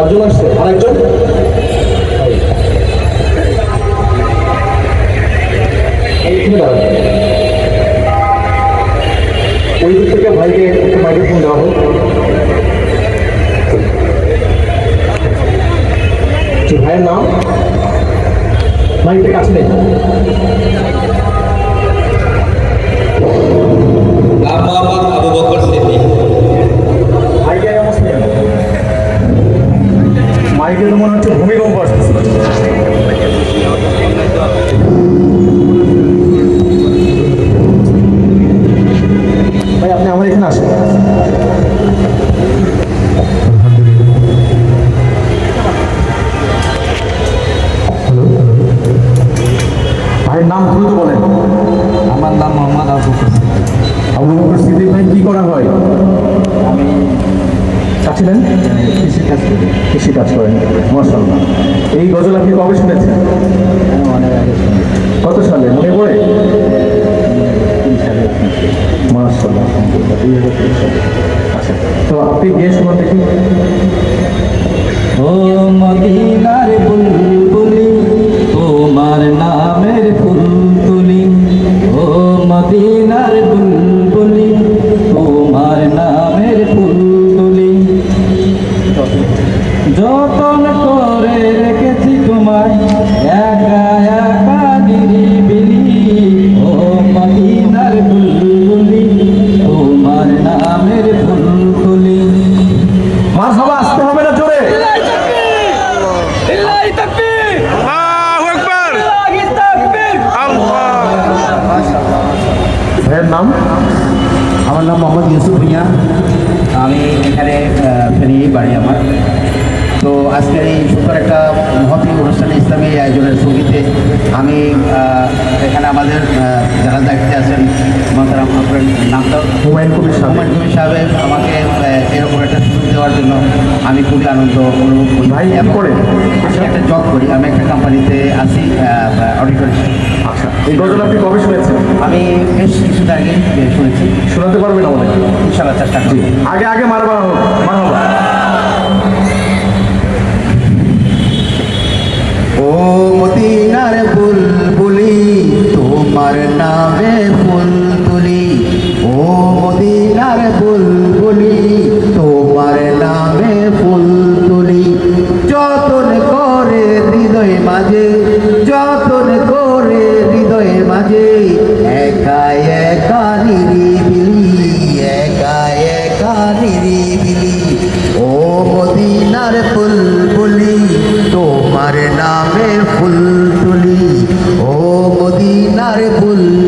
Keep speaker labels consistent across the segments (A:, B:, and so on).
A: চারজন আসছে, আরেকজন। ওই দিক থেকে ভাইকে একটু মাইক্রোফোন দেওয়া হোক। ভাইয়ের নাম? মাইকটা কাছে নেই।
B: নাম
A: মনে হচ্ছে ভূমিকম্প আসতেছে।
B: কৃষি কাজ
A: করেন। মশাল্লাহ এই গজল আপনি কবে শুনেছেন? কত সালে? মনে পড়ে? আচ্ছা তো আপনি গিয়ে শোনান দেখি।
B: ও মদিনার বুলবুলি
C: আমি এখানে আমাদের যারা দায়িত্বে আছেন মহতারাম আপনার নামটা
A: হুমায়ুন কবির সাহেব।
C: হুমায়ুন কবির সাহেব আমাকে এরকম একটা সুযোগ দেওয়ার জন্য আমি খুবই আনন্দ অনুভব করি।
A: ভাই, কি
C: এবং
A: করেন?
C: আমি একটা জব করি আমি একটা কোম্পানিতে আছি অডিটর
A: আচ্ছা এই গজল আপনি কবে শুনেছেন?
C: আমি বেশ কিছুদিন আগে শুনেছি।
A: শোনাতে পারবেন আমাদের?
C: ইনশাআল্লাহ চেষ্টা করি
A: আগে আগে মারবা হোক মারবা
C: ও নামে ফুল তুলি ও মদিনার বুলবুলি, তোমার নামে ফুল তুলি যতন করে হৃদয় মাঝে, যতন করে হৃদয় মাঝে একা একা নিরিবিলি একা একা নিরিবিলি। ও মদিনার বুলবুলি, তোমার নামে ফুল তুলি ও মদিনার বুলবুলি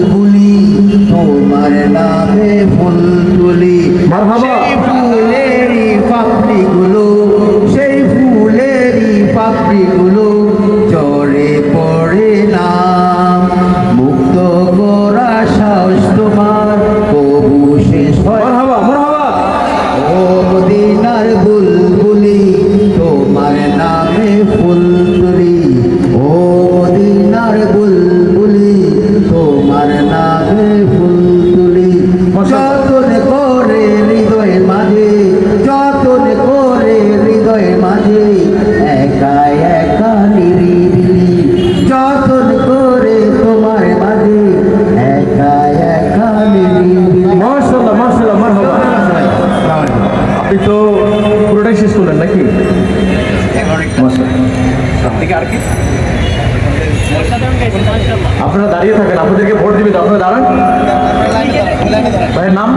A: ভাইয়ের নাম?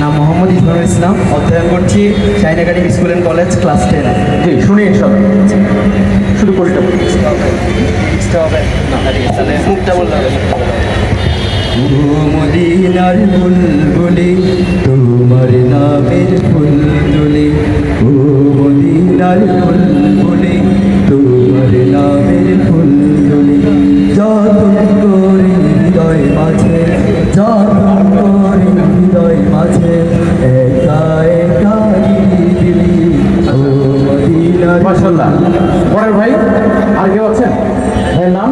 D: নাম মোহাম্মদ ইসমানুল ইসলাম। অধ্যয়ন করছি Shahin academy school and college class ten.
A: জি শুনি সব শুধু করিটা
D: মদিনার বুলবুলি তোমার নামের ফুল তুলি ও মদিনার বুলবুলি তোমার নামের ফুল তুলি যতন করি হৃদয় মাঝে যতন করি হৃদয় মাঝে একা
A: পরের ভাই আর কেউ আছেন? নাম?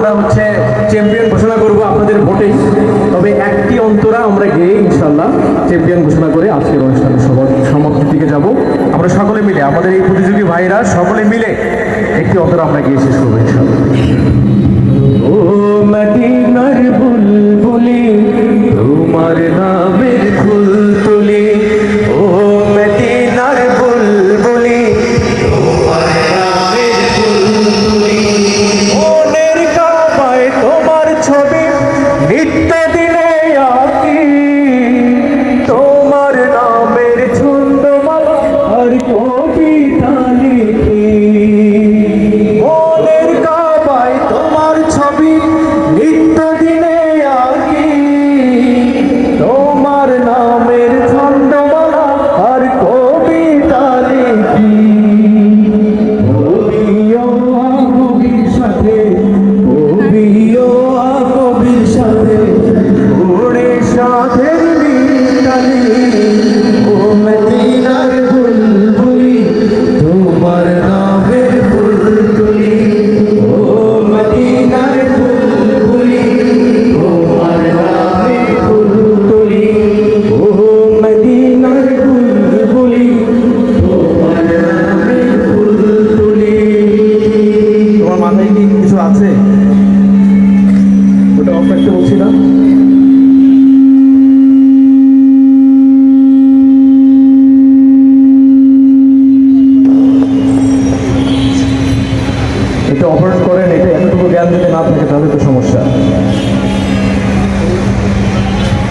A: আমরা হচ্ছে চ্যাম্পিয়ন ঘোষণা করব আপনাদের ভোটেই। তবে একটি অন্তরা আমরা গিয়ে ইনশাল্লাহ চ্যাম্পিয়ন ঘোষণা করে আজকের অনুষ্ঠানের সবার সমাপ্তির দিকে যাব। আমরা সকলে মিলে, আমাদের এই প্রতিযোগী ভাইরা সকলে মিলে একটি অন্তরা আমরা গিয়ে শেষ করব ইনশাল্লাহ ও মদিনার বুলবুলি, তোমার নামের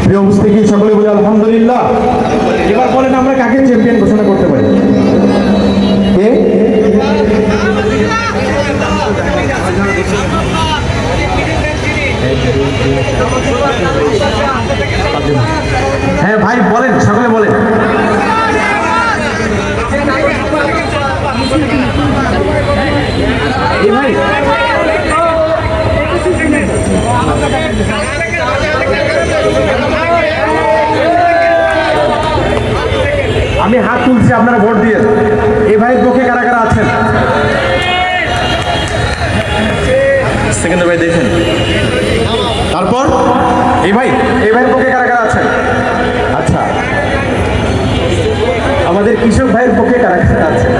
A: প্রিয় উপস্থিতি সকলে বলে আলহামদুলিল্লাহ। এবার বলেন আমরা কাকে চ্যাম্পিয়ন ঘোষণা করতে পারি? হ্যাঁ ভাই, বলেন, সকলে বলেন। এই ভাই আমি হাত তুলছি আপনারা ভোট দিয়ে। এই ভাইয়ের পক্ষে কারা কারা আছেন? ভাই দেখেন। তারপর? এই ভাই এই ভাইয়ের পক্ষে কারা কারা আছেন? আচ্ছা। আমাদের কৃষক ভাইয়ের পক্ষে কারা কারা আছেন?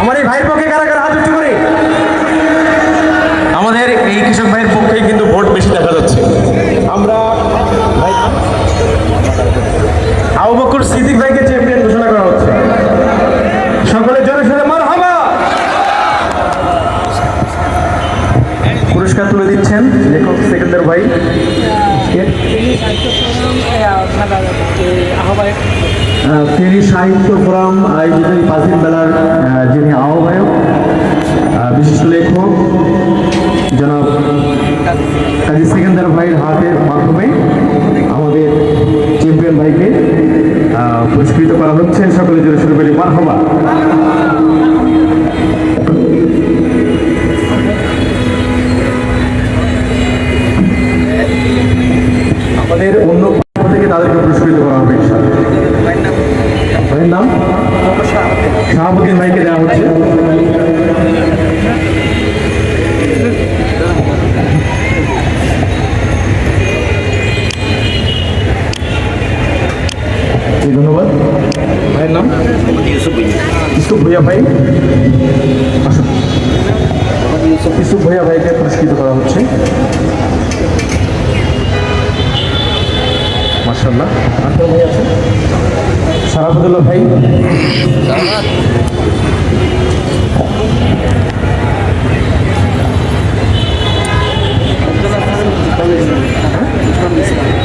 A: আমার এই ভাইয়ের পক্ষে কারা কারা হাত উঁচু করে? আমাদের এই কৃষক ভাইয়ের পক্ষেই কিন্তু ভোট বেশি দেখা যাচ্ছে আমরা ভাই আবু বকর সিদ্দিক ভাইকে চ্যাম্পিয়ন ঘোষণা করা হচ্ছে সকলে জোরে সোরে মার হাবা পুরস্কার তুলে দিচ্ছেন লেখক সেকেন্দার ভাই কে? আহ, তিনি সাহিত্য ফোরাম আয়োজিত পাঁচিল মেলার যিনি আহ্বায়ক আহ, বিশিষ্ট লেখক জনাব কাজী সেকেন্দার ভাইয়ের হাতের মাধ্যমে আমাদের চ্যাম্পিয়ন ভাইকে পুরস্কৃত করা হচ্ছে। সকলের জন্য শুরু করি। মার হবা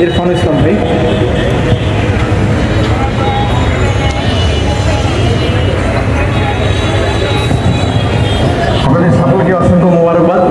A: ইরফান ইসলাম ভাই আপনাদের সকলকে অসংখ্য মোবারকবাদ।